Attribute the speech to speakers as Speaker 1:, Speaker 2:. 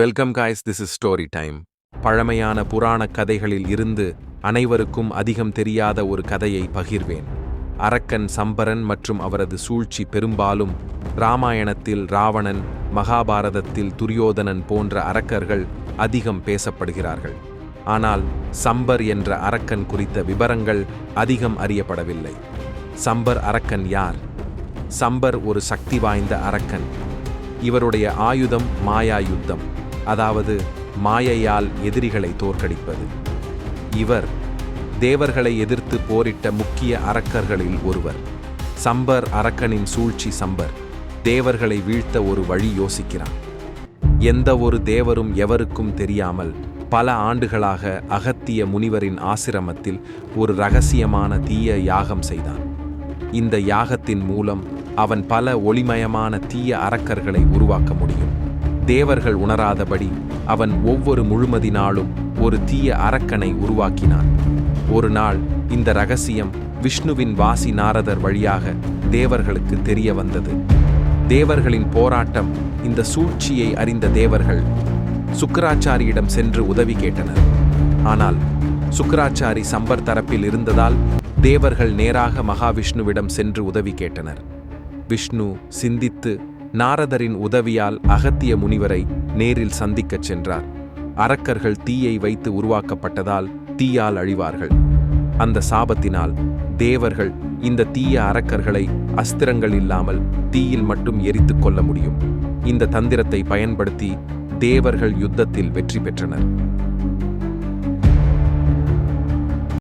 Speaker 1: Welcome guys this is story time பழமையான புராண கதைகளில் இருந்து அனைவருக்கும் அதிகம் தெரியாத ஒரு கதையை பகிர்வேன். அரக்கன் சம்பரன் மற்றும் அவரது சூழ்ச்சி பெரும்பாலும் ராமாயணத்தில் ராவணன் மகாபாரதத்தில் துரியோதனன் போன்ற அரக்கர்கள் அதிகம் பேசப்படுகிறார்கள். ஆனால் சம்பர் என்ற அரக்கன் குறித்த விவரங்கள் அதிகம் அறியப்படவில்லை. சம்பர் அரக்கன் யார்? சம்பர் ஒரு சக்தி வாய்ந்த அரக்கன். இவருடைய ஆயுதம் மாயா யுத்தம். அதாவது மாயையால் எதிரிகளை தோற்கடிப்பது. இவர் தேவர்களை எதிர்த்து போரிட்ட முக்கிய அரக்கர்களில் ஒருவர். சம்பர் அரக்கனின் சூழ்ச்சி சம்பர். தேவர்களை வீழ்த்த ஒரு வழி யோசிக்கிறான். எந்த ஒரு தேவரும் எவருக்கும் தெரியாமல் பல ஆண்டுகளாக அகத்திய முனிவரின் ஆசிரமத்தில் ஒரு ரகசியமான தீய யாகம் செய்தான். இந்த யாகத்தின் மூலம் அவன் பல ஒளிமயமான தீய அரக்கர்களை உருவாக்க முடியும். தேவர்கள் உணராதபடி அவன் ஒவ்வொரு முழுமதி நாளும் ஒரு தீய அரக்கனை உருவாக்கினான். ஒரு நாள் இந்த ரகசியம் விஷ்ணுவின் வாசி நாரதர் வழியாக தேவர்களுக்கு தெரிய வந்தது. தேவர்களின் போராட்டம் இந்த சூழ்ச்சியை அறிந்த தேவர்கள் சுக்கராச்சாரியிடம் சென்று உதவி கேட்டனர். ஆனால் சுக்கராச்சாரி சம்பர் தரப்பில் இருந்ததால் தேவர்கள் நேராக மகாவிஷ்ணுவிடம் சென்று உதவி கேட்டனர். விஷ்ணு சிந்தித்து நாரதரின் உதவியால் அகத்திய முனிவரை நேரில் சந்திக்கச் சென்றார். அரக்கர்கள் தீயை வைத்து உருவாக்கப்பட்டதால் தீயால் அழிவார்கள். அந்த சாபத்தினால் தேவர்கள் இந்த தீய அரக்கர்களை அஸ்திரங்கள் இல்லாமல் தீயில் மட்டும் எரித்துக் கொள்ள முடியும். இந்த தந்திரத்தை பயன்படுத்தி தேவர்கள் யுத்தத்தில் வெற்றி பெற்றனர்.